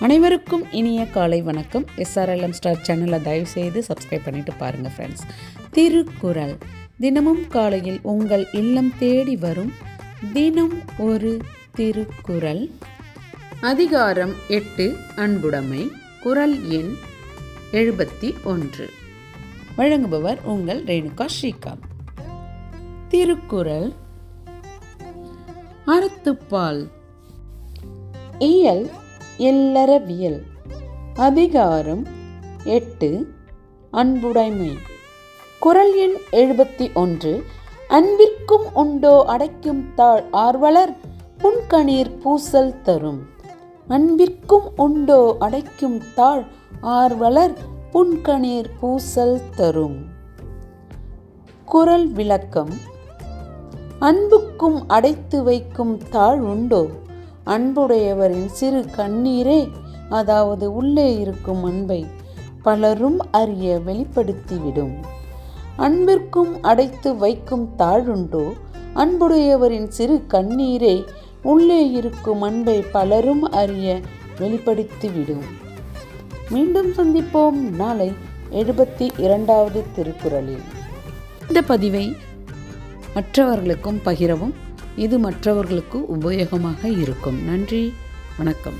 அனைவருக்கும் இனிய காலை வணக்கம். எஸ்ஆர்எல்எம் ஸ்டார் சேனலை தயவு செய்து சப்ஸ்கிரைப் பண்ணிட்டு பாருங்கள் ஃப்ரெண்ட்ஸ் திருக்குறள். தினமும் காலையில் உங்கள் இல்லம் தேடி வரும் தினம் ஒரு திருக்குறள். அதிகாரம் எட்டு அன்புடைமை. குறள் எண் எழுபத்தி ஒன்று. வழங்குபவர் உங்கள் ரேணுகா ஸ்ரீகாந்த். திருக்குறள். அறத்துப்பால். இயல் இல்லறவியல் அதிகாரம் எட்டு. அன்புடைமை. குறள் எண் எழுபத்தி ஒன்று அன்பிற்கும் உண்டோ அடைக்கும் தாழ் ஆர்வலர் புன்கணீர் பூசல் தரும். அன்பிற்கும் உண்டோ அடைக்கும் தாழ் ஆர்வலர் புன்கணீர் பூசல் தரும். குறள் விளக்கம். அன்புக்கும் அடைத்து வைக்கும் தாழ் உண்டோ? அன்புடையவரின் சிறு கண்ணீரே அதாவது உள்ளே இருக்கும் அன்பை பலரும் அறிய வெளிப்படுத்திவிடும். அன்பிற்கும் அடைத்து வைக்கும் தாழுண்டோ? அன்புடையவரின் சிறு கண்ணீரே உள்ளே இருக்கும் அன்பை பலரும் அறிய வெளிப்படுத்திவிடும். மீண்டும் சந்திப்போம் நாளை எழுபத்தி இரண்டாவது திருக்குறளில். இந்த பதிவை மற்றவர்களுக்கும் பகிரவும் இது மற்றவர்களுக்கு உபயோகமாக இருக்கும். நன்றி. வணக்கம்.